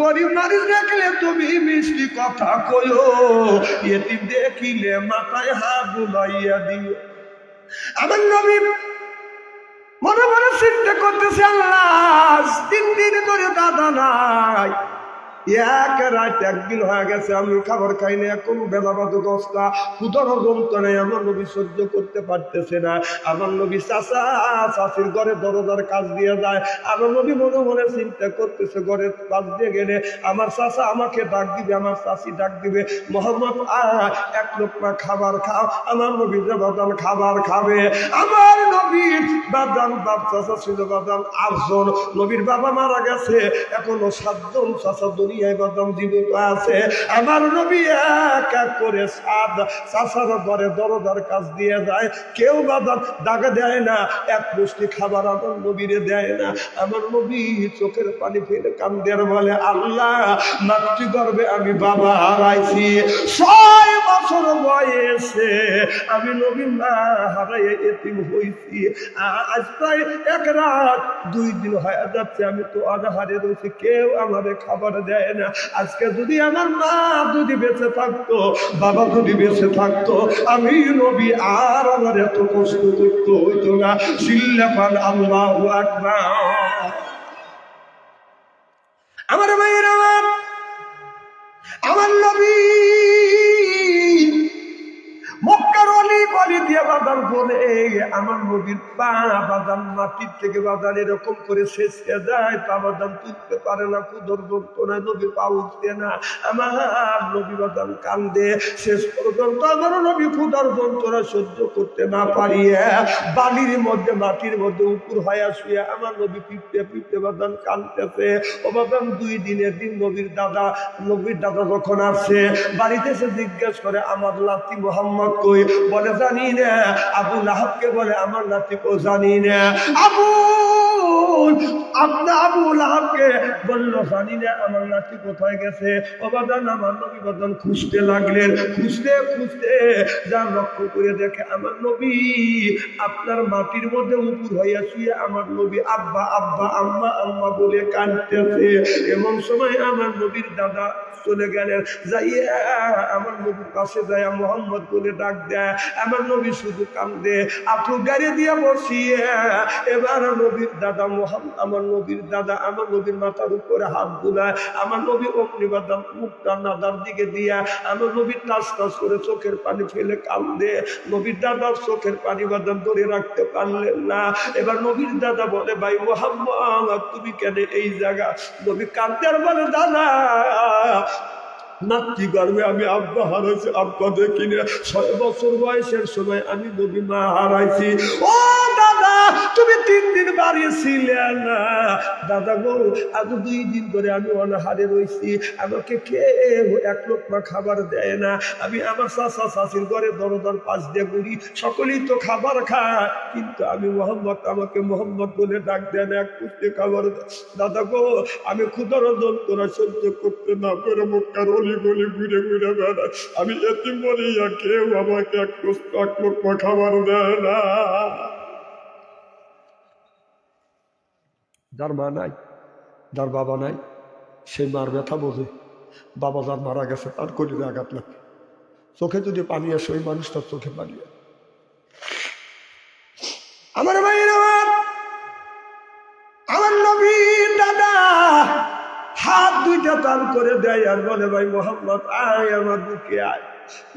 গরিব নারী দেখলে তুমি মিষ্টি কথা কয়ো এটি দেখিলে মাথায় হাত বুলাইয়া দিও। আমার নবী মনে মনে চিন্তা করতেছে, আল্লাহ তিন দিন ধরে দাদা নাই। এক রাত একদিন হয়ে গেছে, আমি খাবার খাই না এখন বেলা বাজে দশটা। ক্ষুদর জমতো নেই আমার নবী সহ্য করতে পারতেছে না। আমার নবী চাষা চাষির ঘরে দরজার কাজ দিয়ে যায়। আমার নবী মনে মনে চিন্তা করতেছে ঘরের কাজ দিয়ে গেলে আমার চাষা আমাকে ডাক দিবে, আমার চাষি ডাক দিবে, মোহাম্মদ এক লোকমা খাবার খাও। আমার নবী যে বাদান খাবার খাবে। আমার নবীর বাদান বাপ চাষা ছিল বাদান আটজন নবীর বাবা মারা গেছে, এখনও সাতজন চাষা দুনিয়ায় জীবিত আছে। আমার নবী এক করে চাষার ঘরে দরদার কাজ দিয়ে যায়। কেউ বাদাম ডাকা দেয় না, এক মুষ্টি খাবার আমার নবীরে দেয় না। আমার নবী চোখের পানি ফেলে কান্দের বলে, আল্লাহ মাতৃগর্ভে আমি বাবা হারাইছি। ছয় বছর বয়সে আমি নবী মা হারাই এতিম হইছি। আজ প্রায় এক রাত দুই দিন হয়ে যাচ্ছে, আমি তো অনাহারে রয়েছি। কেউ আমারে খাবার দেয় না। আজকে যদি আমার মা যদি বেঁচে থাকতো, বাবা যদি বেঁচে থাকতো, আমি নবী আর আমার এত কষ্ট করতে হইতো না। সিল্লাফান আল্লাহ আমার ভাইয়ের আমার আমার নবী। আমার পা বাদান মাটির থেকে এরকম করে শেষকে যায়, পা বাদান তুলতে পারে না পা না নবী কান্দে, শেষ সহ্য করতে না পারিয়ে, বালির মধ্যে, মাটির মধ্যে উপর হয়ে শুয়ে আমার নবী পিপতে পিপতে বাদান কান্দতেছে ও দুই দিনের দিন নবীর দাদা নবীর দাদা যখন আসে, বাড়িতে এসে জিজ্ঞেস করে, আমার লাতি মোহাম্মদ কই? বলে জানি না আবু লাহাবকে বলে আমার নাতি জানি না আবু আমার নাতি কোথায় গেছে? অবাদান আমার নবী বাদান লাগলেন। খুঁজতে লক্ষ্য করে দেখে আমার নবী আপনার মাটির মধ্যে উপর হইয়া শুয়ে আমার নবী আব্বা আব্বা, আম্মা আম্মা বলে কাঁদতেছে। এমন সময় আমার নবীর দাদা চলে গেলেন, যাইয়া আমার নবীর পাশে যায় মোহাম্মদ বলে ডাক দেয়, আমার নবী শুধু কান্দে আপু গাড়ি দিয়ে বসিয়ে। এবার নবীর দাদা আমার নবীর দাদা, আমার নবীর মাথার উপরে হাত বুলায় আমার নবী অগ্নিবাদাম মুখটা নাদার দিকে দিয়া, আমার নবীর টাস টাস করে চোখের পানি ফেলে কান্দে, নবীর দাদার চোখের পানি বাদাম ধরে রাখতে পারলেন না। এবার নবীর দাদা বলে, ভাই মোহাম্মদ তুমি কেন এই জায়গা? নবী কান্দে আর বলে, দাদা নাতি গর্বে আমি আব্বা হারাইছি, আব্বা দেখি না ছয় বছর বয়সের সময় আমি নবী মা হারাইছি। ও দাদা তুমি তিন দিন বাড়িয়েছিলে না। দাদা গো আজ দুই দিন ধরে আমি অনাহারে রয়েছি আমাকে কে এক লোকমা খাবার দেয় না। আমি আমার চাষা চাষির ঘরে দরদর পাশ দিয়ে ঘুরি। সকলেই তো খাবার খায়। কিন্তু আমি মোহাম্মদ, আমাকে মোহাম্মদ বলে ডাক দেয় না, এক পুষ্টি খাবার। দাদা গো, আমি ক্ষুদর যন্ত্রণা সহ্য করতে না করে মুখটার অলি গলি ঘুরে ঘুরে বেড়াই। আমি এতে বলিয়া কেউ আমাকে এক এক লোক খাবার দেয় না। যার মা নাই যার বাবা নাই সেই মার ব্যথা বোঝে বাবা যার মারা গেছে তার কলিতে আঘাত লাগে চোখে যদি পানি আসে ওই মানুষটার চোখে পানি। আমার ভাইয়ের আমার নবী দাদা হাত দুইটা টান করে দেয় আর বলে ভাই মোহাম্মদ আয় আমার বুকে আয়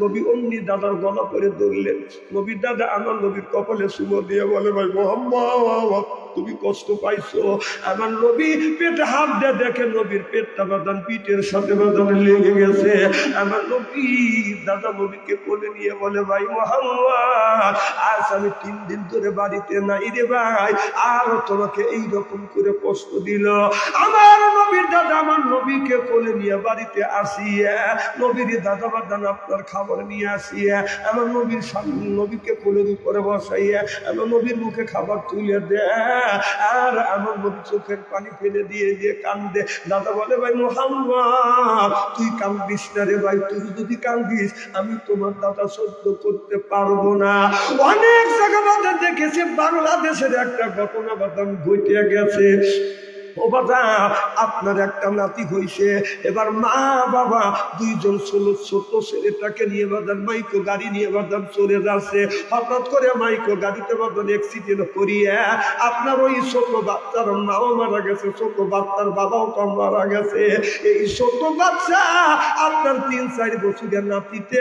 নবী অমনি দাদার গলা করে ধরলেন নবীর দাদা আমার নবীর কপালে সুমো দিয়ে বলে ভাই মোহাম্মদ তুমি কষ্ট পাইছো। আমার নবী পেটে হাত দিয়ে দেখে নবীর পেটটা বাদান পিঠের সাথে বাদান লেগে গেছে। আমার নবী দাদা নবীকে বলে নিয়ে বলে, ভাই মোহাম্মদ, আজ আমি তিন দিন ধরে বাড়িতে নাই রে ভাই। আর তোমাকে এই রকম করে কষ্ট দিল। আমার নবীর দাদা আমার নবীকে কোলে নিয়ে বাড়িতে আসিয়ে, নবীর দাদা বাদান আপনার খাবার নিয়ে আসিয়ে, আমার নবীর সামনে নবীকে কোলের উপরে বসাইয়া, আমার নবীর মুখে খাবার তুলে দেয়। আর আমার নবী চোখের পানি ফেলে দিয়ে দিয়ে কান্দে। দাদা বলে, ভাই মোহাম্মদ, তুই কান্দিস না রে ভাই, তুই যদি কান্দিস, আমি তোমার দাদা সহ্য করতে পারব না। অনেক জায়গা দেখেছি, বাংলাদেশের একটা ঘটনা বাদাম ঘটে গেছে। ও আপনার একটা নাতি হইছে। এবার মা, বাবা, দুইজন ছোট ছোট ছেলেটাকে নিয়ে বাদান মাইকো গাড়ি নিয়ে বাদান চলে যাচ্ছে। হঠাৎ করে মাইকো গাড়িতে বাদান অ্যাক্সিডেন্ট করিয়ে আপনার ওই ছোট বাচ্চার মাও মারা গেছে, ছোট বাচ্চার বাবাও তো মারা গেছে। এই ছোট বাচ্চা আপনার তিন, চার বছরের নাতিতে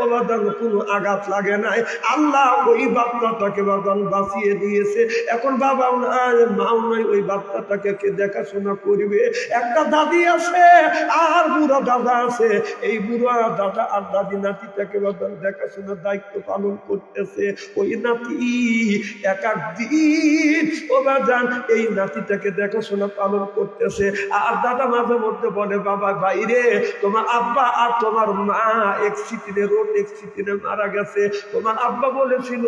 ও বাদান কোনো আঘাত লাগে নাই। আল্লাহ ওই বাচ্চাটাকে বাদান বাঁচিয়ে দিয়েছে। এখন বাবা মাও নাই, ওই বাচ্চাটাকে দেখাশোনা করবে। একটা দাদি আছে, আর বুড়া দাদা আছে। এই বুড়া দাদা আর দাদি নাতিটাকে বাদান দেখাশোনার দায়িত্ব পালন করতেছে। ওই নাতি এক এক দিন, ও বাজান, এই নাতিটাকে দেখাশোনা পালন করতেছে। আর দাদা মাঝে মধ্যে বলে, বাবা, বাইরে, তোমার আব্বা আর তোমার মা এক এক্সিডেন্টে রোড, এক এক্সিডেন্টে মারা গেছে। তোমার আব্বা বলেছিল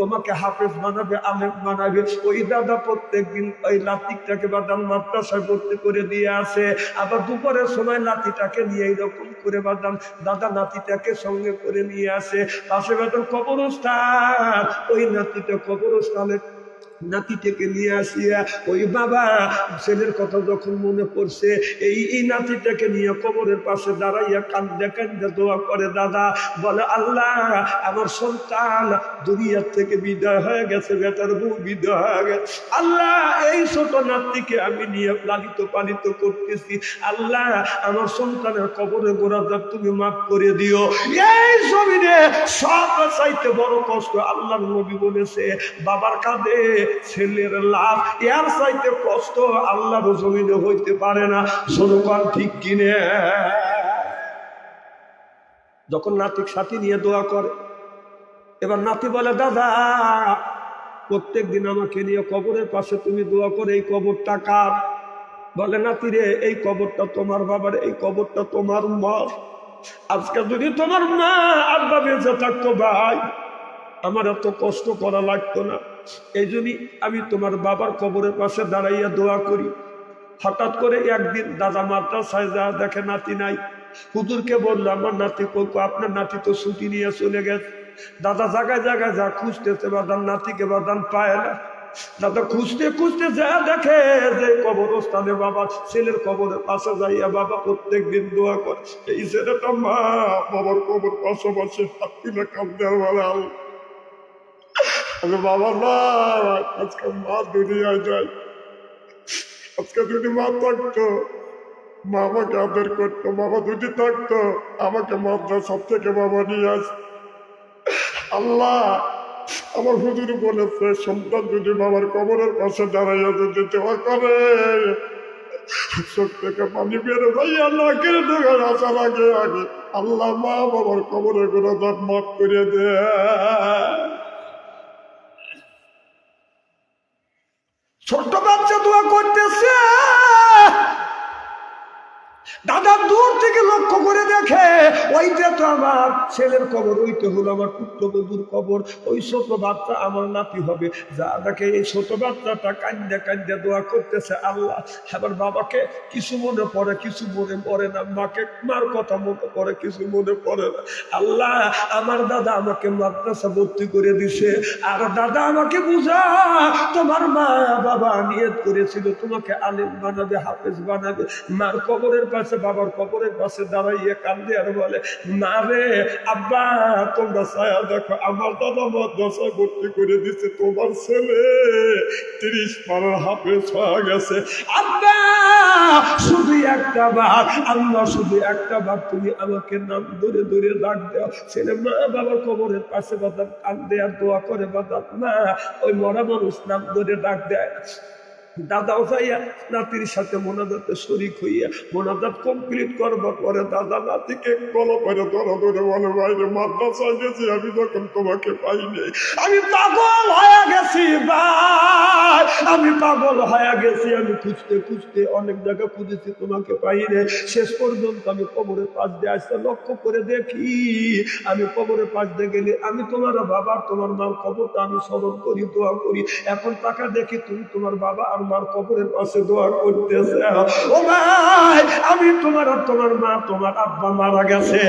তোমাকে হাফেজ বানাবে, আলেম বানাবে। ওই দাদা প্রত্যেক দিন ওই লাতিকটাকে বাদাম মাদ্রাসায় করে দিয়ে আসে। আবার দুপুরের সময় নাতিটাকে নিয়ে এইরকম করে বাদাম, দাদা নাতিটাকে সঙ্গে করে নিয়ে আসে। পাশে বেতন কবরস্থান। ওই নাতিটা কবরস্থানে নাতিটাকে নিয়ে আসিয়া, ওই বাবা, ছেলের কথা যখন মনে পড়ছে, এই এই নাতিটাকে নিয়ে কবরের পাশে দাঁড়াইয়া কান্দে কান্দে দোয়া করে, দাদা, বলে, আল্লাহ, আমার সন্তান দুনিয়ার থেকে বিদায় হয়ে গেছে, বেটার বউ বিদায় হয়ে গেছে। আল্লাহ, এই ছোট নাতিকে আমি নিয়ে লালিত পালিত করতেছি। আল্লাহ, আমার সন্তানের কবরে গোড়াদার তুমি মাফ করে দিও। এই জমিনে সব চাইতে বড় কষ্ট আল্লাহ নবী বলেছে, বাবার কাঁধে ছেলের লাভ, এর চাইতে কষ্ট আল্লাহর জমিনে হইতে পারে না। সরকার ঠিক কিনে। যখন নাতিক সাথী নিয়ে দোয়া করে, এবার নাতি বলে, দাদা, প্রত্যেক দিন আমাকে নিয়ে কবরের পাশে তুমি দোয়া করে, এই কবরটা কার? বলে, নাতি রে, এই কবরটা তোমার বাবার, এই কবরটা তোমার মা আজকে যদি তোমার মা আব্বা বেঁচে থাকতো ভাই, আমার এত কষ্ট করা লাগতো না। এই আমি তোমার বাবার কবরের পাশে দাঁড়াইয়া দোয়া করি। হঠাৎ করে একদিন দাদা মাদ্রাসায় যা দেখে নাতি নাই। হুজুরকে বলল, আমার নাতি কোকো আপনার নাতি তো ছুটি নিয়ে চলে গেছে। দাদা জায়গায় জায়গায় যা খুঁজতেছে বাদান নাতিকে বাদান পায় না। দাদা খুঁজতে খুঁজতে যা দেখে যে কবরস্থানে বাবা, ছেলের কবরের পাশে যাইয়া বাবা প্রত্যেক দিন দোয়া করে। এই ছেলেটা মা, বাবার কবর পাশাপাশি হাত তুলে কান্দে আমি বাবা না আজকে মা দুনিয়ায় যাই আজকে যদি মা থাকতো মা আমাকে আদর করতো বাবা যদি থাকতো, আমাকে মাদ্রাসা থেকে বাবা নিয়ে আস। আল্লাহ, আমার হুজুর বলেছে, সন্তান যদি বাবার কবরের পাশে দাঁড়াইয়া যদি দেওয়া করে, চোখ থেকে পানি বের ভাইয়া না কেড়ে দেওয়ার আশা লাগে আগে আল্লাহ, মা, বাবার কবরেরগুলো মাফ করে দেয় ছোট্ট বাচ্চা দোয়া করতেছে। দাদা দূর থেকে লক্ষ্য করে দেখে, ওইটা তো আমার ছেলের কবর, ওইটা হলো আমার পুত্রবধূর কবর, ওই ছোট বাচ্চা আমার নাতি হবে। যা দেখে এই ছোট বাচ্চাটা কান্দে কান্দে দোয়া করতেছে, আল্লাহ এবার বাবাকে কিছু মনে পড়ে, কিছু মনে পড়ে না, মাকে মার কথা মনে পড়ে, কিছু মনে পড়ে না। আল্লাহ, আমার দাদা আমাকে মাদ্রাসা ভর্তি করে দিছে, আর দাদা আমাকে বুঝা, তোমার মা বাবা নিয়ত করেছিল, তোমাকে আলিম বানাবে, হাফেজ বানাবে, মার কবরের পাশে বাবার কবরের পাশে দাঁড়াইয়ে কান্দে আর বলে, না রে, আব্বা, তোমরা ছায়া দেখো, আমার দাদা মাদ্রাসায় ভর্তি করে দিছে, তোমার ছেলে তিরিশ পাড়ার হাফেজ হয়ে গেছে। আব্বা, শুধু একটা বার, আল্লাহ শুধু একটা বার তুমি আমাকে নাম ধরে ধরে ডাক দাও। ছেলে মা বাবার কবরের পাশে বাদাম কান্দে আর দোয়া করে বাদাম, না, ওই মরা মানুষ নাম ধরে ডাক দেয়। দাদাও যাইয়া নাতির সাথে মোনাজাতে শরিক হইয়া মোনাজাত কমপ্লিট করবার পরে দাদা নাতিকে গলো করে ধরা ধরে বলে বাইরে মাদ্রাসায় গেছি, আমি যখন তোমাকে পাইনি। আমি পাগল হয়ে গেছি, ভাই, আমি পাগল হয়ে গেছি, আমি খুঁজতে খুঁজতে অনেক জায়গা খুঁজেছি, তোমাকে পাইনি। শেষ পর্যন্ত আমি কবরের পাশ দিয়ে আসতে লক্ষ্য করে দেখি, আমি কবরের পাশ দিয়ে গেলে আমি তোমার বাবা, তোমার মার কবরটা আমি স্মরণ করি, দোয়া করি। এখন টাকা দেখি তুমি তোমার বাবা আর আমার কবরের পাশে দোয়া করতেছে। ও ভাই, আমি তোমার আর তোমার মা, তোমার আব্বা মারা গেছে।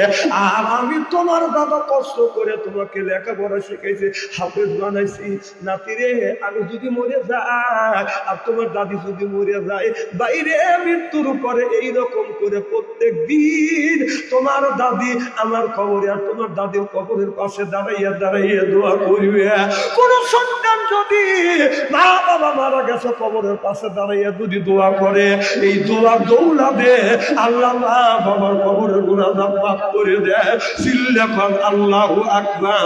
আর আমি তোমার দাদা কষ্ট করে তোমাকে লেখাপড়া শিখাইছি, হাফেজ বানাইছি। নাতিরে আমি যদি মরে যাই, আর তোমার দাদি যদি মরে যায়, বাইরে মৃত্যুর পরে এইরকম করে প্রত্যেক দিন তোমার দাদি আমার কবরে আর তোমার দাদির কবরের পাশে দাঁড়াইয়া দাঁড়াইয়া দোয়া করবে। কোন সন্তান যদি মা বাবা মারা গেছে কবরের পাশে দাঁড়াইয়া যদি দোয়া করে, এই দোয়া দৌলা দে আল্লাহ বাবার কবরের গুণা মাফ করে দেয় সিল্লাফান আল্লাহ আকবার।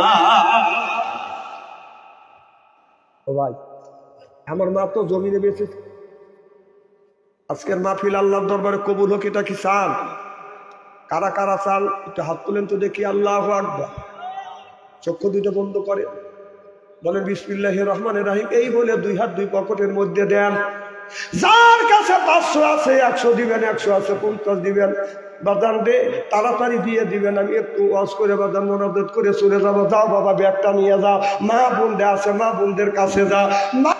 ভাই, আমার মা তো জমিনে বেঁচেছে আজকের মাহফিল আল্লাহর দরবারে কবুল হোক, এটা কি চান কারা কারা চান একটু হাত তুলেন তো দেখি, আল্লাহ আকবার। চক্ষু দুটো বন্ধ করে বলেন বিসমিল্লাহ রহমান রাহিম, এই বলে দুই হাত দুই পকেটের মধ্যে দেন। যার কাছে পাঁচশো আছে, একশো দিবেন, একশো আছে, পঞ্চাশ দিবেন বাদান দে, তাড়াতাড়ি দিয়ে দিবেন। আমি একটু ওয়াজ করে বাদান মনোদত করে চলে যাব। যাও বাবা, ব্যাগটা নিয়ে যাও। মা বোনদের আছে, মা বোনদের কাছে যা মা